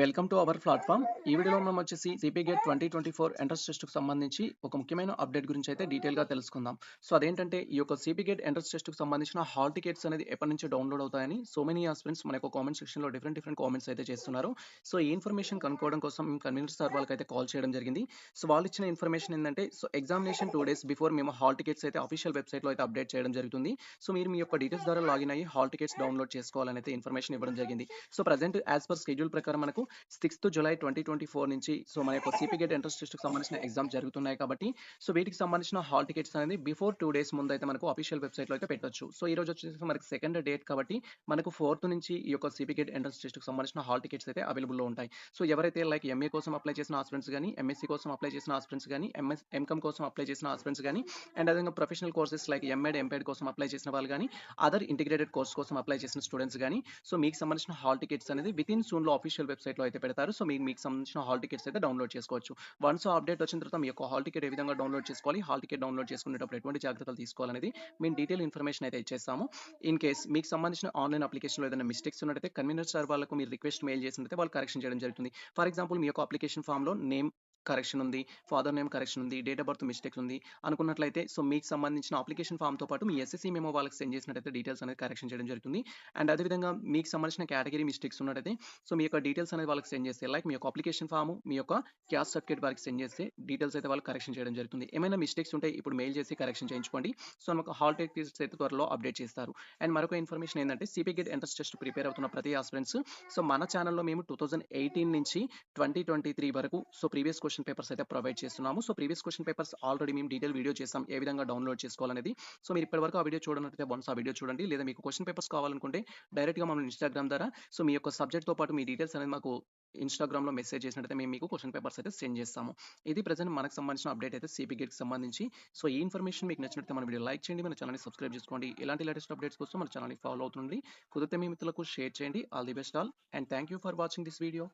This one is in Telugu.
వెల్కమ్ టు అవర్ ప్లాట్ఫామ్ ఈ వీడియోలో మనం వచ్చేసి CPGET twenty twenty four entrance టెస్ట్కు సంబంధించి ఒక ముఖ్యమైన అప్డేట్ గురించి అయితే డీటెయిల్గా తెలుసుకుందాం. సో అదేంటంటే ఈ యొక్క సిపి గేట్ ఎంట్రన్స్ టెస్ట్కు సంబంధించిన హాల్ టికెట్స్ అనేది ఎప్పటి నుంచి డౌన్లోడ్ అవుతాయని సో మెనీ ఆస్పిరెంట్స్ మన యొక్క కామెంట్ సెక్షన్లో డిఫరెంట్ డిఫరెంట్ కామెంట్స్ అయితే చేస్తున్నారు. సో ఈ ఇన్ఫర్మేషన్ కనుక్కోవడం కోసం మేము కన్వీనర్ సార్ వాళ్ళకి అయితే కాల్ చేయడం జరిగింది. సో వాళ్ళు ఇచ్చిన ఇన్ఫర్మేషన్ ఏంటంటే so examination two days before మేము హాల్ టికెట్స్ అయితే అఫీషియల్ వెబ్సైట్లో అయితే అప్డేట్ చేయడం జరుగుతుంది. సో మీరు మీ యొక్క డీటెయిల్స్ ద్వారా లాగిన్ అయ్యి హాల్ టికెట్స్ డౌన్లోడ్ చేసుకోవాలని అయితే ఇన్ఫర్మేషన్ ఇవ్వడం జరిగింది. So present as per schedule ప్రకారం మనకు sixth July twenty twenty four నుంచి సో మన యొక్క సిపి గేట్ ఎంట్రన్స్ టెస్ట్కి సంబంధించిన ఎగ్జామ్ జరుగుతున్నాయి కాబట్టి సో వీటికి సంబంధించిన హాల్ టికెట్స్ అనేది బిఫోర్ టూ డేస్ ముందు అయితే మనకు అఫీషియల్ వెబ్సైట్లో అయితే పెట్టొచ్చు. సో ఈ రోజు వచ్చేసి మనకి సెకండ్ డేట్ కాబట్టి మనకు ఫోర్త్ నుంచి ఈ యొక్క సిపి గేట్ ఎంట్రన్స్ టెస్ట్కి సంబంధించిన హాల్ టికెట్స్ అయితే అవైలబుల్లో ఉంటాయి. సో ఎవరైతే లైక్ ఎంఏ కోసం అప్లై చేసిన ఆస్పిరెంట్స్ కానీ ఎంఎస్సీ కోసం అప్లై చేసిన ఆస్పిరెంట్స్ కానీ ఎంఎస్ ఎంకమ్ కోసం అప్లై చేసిన ఆస్పిరెంట్స్ కానీ అండ్ అదేవిధంగా professional courses like MEd MPEd కోసం అప్లై చేసిన వాళ్ళు కానీ అదర్ ఇంటిగ్రేటెడ్ కోర్స్ కోసం అప్లై చేసిన స్టూడెంట్స్ కానీ సో మీకు సంబంధించిన హాల్ టికెట్స్ అనేది విత్ ఇన్ సూన్లో అఫీషియల్ వెబ్సైట్లో అయితే పెడతారు. సో మీకు మీకు సంబంధించిన హాల్ టికెట్స్ అయితే డౌన్లోడ్ చేసుకోవచ్చు. వన్స్ అప్డేట్ వచ్చిన తర్వాత మీ యొక్క హాల్ టికెట్ ఏ విధంగా డౌన్లోడ్ చేసుకోవాలి హాల్ టికెట్ డౌన్లోడ్ చేసుకునేటప్పుడు ఎటువంటి జాగ్రత్తలు తీసుకోవాలనేది మేము డీటెయిల్ ఇన్ఫర్మేషన్ అయితే ఇచ్చేస్తాము. ఇన్ కేస్ మీకు సంబంధించిన ఆన్లైన్ అప్లికేషన్లో ఏదైనా మిస్టేక్స్ ఉన్నట్టయితే కన్వీనర్ సార్ వాళ్ళకు మీరు రిక్వెస్ట్ మెయిల్ చేసినట్టయితే వాళ్ళు కరెక్షన్ చేయడం జరుగుతుంది. ఫర్ ఎగ్జాంపుల్ మీ యొక్క అప్లికేషన్ ఫామ్లో నేమ్ కరెక్షన్ ఉంది ఫాదర్ నేమ్ కరెక్షన్ ఉంది డేట్ ఆఫ్ బర్త్ మిస్టేక్ ఉంది అనుకున్నట్లయితే సో మీకు సంబంధించిన అప్లికేషన్ ఫామ్తో పాటు మీ ఎస్ఎస్సీ మేము వాళ్ళకి సెండ్ చేసినట్టయితే డీటెయిల్స్ అనేది కరెక్షన్ చేయడం జరుగుతుంది. అండ్ అదేవిధంగా మీకు సంబంధించిన కేటగిరీ మిస్టేక్స్ ఉన్నట్టయితే సో మీ యొక్క డీటెయిల్స్ అనేది వాళ్ళకి సెండ్ చేస్తే లైక్ మీ యొక్క అప్లికేషన్ ఫామ్ మీ యొక్క క్యాస్ట్ సర్టిఫికేట్ వారికి సెండ్ చేస్తే డీటెయిల్స్ అయితే వాళ్ళు కరెక్షన్ చేయడం జరుగుతుంది. ఏమైనా మిస్టేక్స్ ఉంటే ఇప్పుడు మెయిల్ చేసి కరెక్షన్ చేయించుకోండి. సో మనకు హాల్ టికెట్స్ అయితే త్వరలో అప్డేట్ చేస్తారు. అండ్ మరొక ఇన్ఫర్మేషన్ ఏంటంటే CP GET entrance test prepare అవుతున్న ప్రతి ఆస్పిరెంట్స్ సో మన ఛానల్లో మేము టూ థౌసండ్ ఎయిటీన్ నుంచి ట్వంటీ ట్వంటీ త్రీ వరకు సో ప్రీవియస్ క్వశ్చన్ పేపర్స్ అయితే ప్రొవైడ్ చేస్తున్నాము. So previous question papers already మేము డీటెయిల్ వీడియో చేస్తాం ఏ విధంగా డౌన్లోడ్ చేసుకోవాలనేది. సో మీరు ఇప్పటివరకు ఆ వీడియో చూడనట్లయితే వన్స్ ఆ వీడియో చూడండి. లేదా మీకు క్వశ్చన్ పేపర్స్ కావాలనుకుంటే డైరెక్ట్గా మనం ఇన్స్టాగ్రామ్ ద్వారా. సో మీ యొక్క సబ్జెక్ట్తో పాటు మీ డీటెయిల్స్ అనేది మాకు ఇన్స్టాగ్రామ్లో మెసేజ్ చేసినట్టయితే మేము మీకు క్వశ్చన్ పేపర్స్ అయితే సెండ్ చేస్తాము. ఇది ప్రజెంట్ మనకు సంబంధించిన అప్డేట్ అయితే సిపి గేట్కి సంబంధించి. సో ఈ ఇన్ఫర్మేషన్ మీకు నచ్చినట్లయితే మన వీడియో లైక్ చేయండి మన ఛానల్ని సబ్స్క్రైబ్ చేసుకోండి. ఇలాంటి లేటెస్ట్ అప్డేట్స్ కోసం మన ఛానల్ని ఫాలో అవుతుంది కుదిరితే మీ మిత్రులకు షేర్ చేయండి. All the best all and thank you for watching this video.